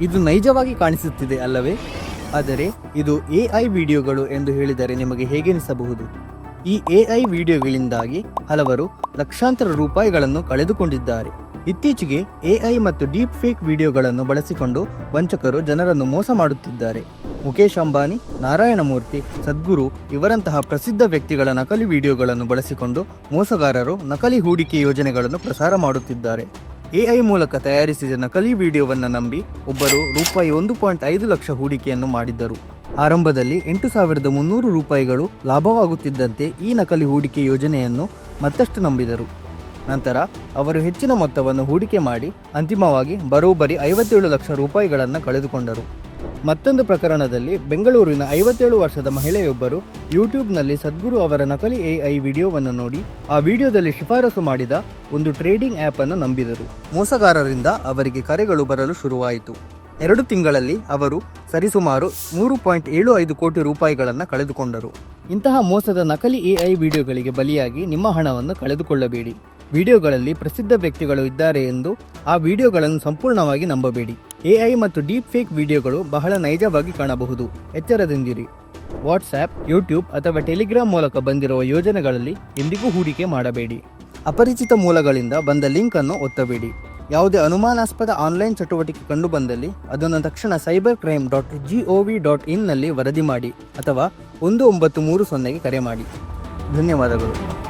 ಇದು ನೈಜವಾಗಿ ಕಾಣಿಸುತ್ತಿದೆ ಅಲ್ಲವೇ? ಆದರೆ ಇದು ಎಐ ವಿಡಿಯೋಗಳು ಎಂದು ಹೇಳಿದರೆ ನಿಮಗೆ ಹೇಗೆನಿಸಬಹುದು ಈ ಎ ಐ ವಿಡಿಯೋಗಳಿಂದಾಗಿ ಹಲವರು ಲಕ್ಷಾಂತರ ರೂಪಾಯಿಗಳನ್ನು ಕಳೆದುಕೊಂಡಿದ್ದಾರೆ. ಇತ್ತೀಚೆಗೆ ಎ ಐ ಮತ್ತು ಡೀಪ್ ಫೇಕ್ ವಿಡಿಯೋಗಳನ್ನು ಬಳಸಿಕೊಂಡು ವಂಚಕರು ಜನರನ್ನು ಮೋಸ ಮಾಡುತ್ತಿದ್ದಾರೆ. ಮುಖೇಶ್ ಅಂಬಾನಿ ನಾರಾಯಣ ಮೂರ್ತಿ ಸದ್ಗುರು ಇವರಂತಹ ಪ್ರಸಿದ್ಧ ವ್ಯಕ್ತಿಗಳ ನಕಲಿ ವಿಡಿಯೋಗಳನ್ನು ಬಳಸಿಕೊಂಡು ಮೋಸಗಾರರು ನಕಲಿ ಹೂಡಿಕೆ ಯೋಜನೆಗಳನ್ನು ಪ್ರಸಾರ ಮಾಡುತ್ತಿದ್ದಾರೆ. ಎಐ ಮೂಲಕ ತಯಾರಿಸಿದ ನಕಲಿ ವಿಡಿಯೋವನ್ನು ನಂಬಿ ಒಬ್ಬರು ರೂಪಾಯಿ ಒಂದು ಪಾಯಿಂಟ್ ಐದು ಲಕ್ಷ ಹೂಡಿಕೆಯನ್ನು ಮಾಡಿದ್ದರು. ಆರಂಭದಲ್ಲಿ ಎಂಟು ಸಾವಿರದ ಮುನ್ನೂರು ರೂಪಾಯಿಗಳು ಲಾಭವಾಗುತ್ತಿದ್ದಂತೆ ಈ ನಕಲಿ ಹೂಡಿಕೆ ಯೋಜನೆಯನ್ನು ಮತ್ತಷ್ಟು ನಂಬಿದರು. ನಂತರ ಅವರು ಹೆಚ್ಚಿನ ಮೊತ್ತವನ್ನು ಹೂಡಿಕೆ ಮಾಡಿ ಅಂತಿಮವಾಗಿ ಬರೋಬ್ಬರಿ ಐವತ್ತೇಳು ಲಕ್ಷ ರೂಪಾಯಿಗಳನ್ನು ಕಳೆದುಕೊಂಡರು. ಮತ್ತೊಂದು ಪ್ರಕರಣದಲ್ಲಿ ಬೆಂಗಳೂರಿನ ಐವತ್ತೇಳು ವರ್ಷದ ಮಹಿಳೆಯೊಬ್ಬರು ಯೂಟ್ಯೂಬ್ನಲ್ಲಿ ಸದ್ಗುರು ಅವರ ನಕಲಿ ಎಐ ವಿಡಿಯೋವನ್ನು ನೋಡಿ ಆ ವಿಡಿಯೋದಲ್ಲಿ ಶಿಫಾರಸು ಮಾಡಿದ ಒಂದು ಟ್ರೇಡಿಂಗ್ ಆ್ಯಪ್ ಅನ್ನು ನಂಬಿದರು. ಮೋಸಗಾರರಿಂದ ಅವರಿಗೆ ಕರೆಗಳು ಬರಲು ಶುರುವಾಯಿತು. ಎರಡು ತಿಂಗಳಲ್ಲಿ ಅವರು ಸರಿಸುಮಾರು ಮೂರು ಪಾಯಿಂಟ್ ಏಳು ಐದು ಕೋಟಿ ರೂಪಾಯಿಗಳನ್ನು ಕಳೆದುಕೊಂಡರು. ಇಂತಹ ಮೋಸದ ನಕಲಿ ಎಐ ವಿಡಿಯೋಗಳಿಗೆ ಬಲಿಯಾಗಿ ನಿಮ್ಮ ಹಣವನ್ನು ಕಳೆದುಕೊಳ್ಳಬೇಡಿ. ವಿಡಿಯೋಗಳಲ್ಲಿ ಪ್ರಸಿದ್ಧ ವ್ಯಕ್ತಿಗಳು ಇದ್ದಾರೆ ಎಂದು ಆ ವಿಡಿಯೋಗಳನ್ನು ಸಂಪೂರ್ಣವಾಗಿ ನಂಬಬೇಡಿ. ಎಐ ಮತ್ತು ಡೀಪ್ ಫೇಕ್ ವಿಡಿಯೋಗಳು ಬಹಳ ನೈಜವಾಗಿ ಕಾಣಬಹುದು. ಎಚ್ಚರದಿಂದಿರಿ. ವಾಟ್ಸ್ಆ್ಯಪ್, ಯೂಟ್ಯೂಬ್ ಅಥವಾ ಟೆಲಿಗ್ರಾಮ್ ಮೂಲಕ ಬಂದಿರುವ ಯೋಜನೆಗಳಲ್ಲಿ ಎಂದಿಗೂ ಹೂಡಿಕೆ ಮಾಡಬೇಡಿ. ಅಪರಿಚಿತ ಮೂಲಗಳಿಂದ ಬಂದ ಲಿಂಕ್ ಅನ್ನು ಒತ್ತಬೇಡಿ. ಯಾವುದೇ ಅನುಮಾನಾಸ್ಪದ ಆನ್ಲೈನ್ ಚಟುವಟಿಕೆ ಕಂಡುಬಂದಲ್ಲಿ ಅದನ್ನು ತಕ್ಷಣ cyber crime dot G O V dot ಇನ್ನಲ್ಲಿ ವರದಿ ಮಾಡಿ ಅಥವಾ ಒಂದು ಒಂಬತ್ತು ಮೂರು ಸೊನ್ನೆಗೆ ಕರೆ ಮಾಡಿ. ಧನ್ಯವಾದಗಳು.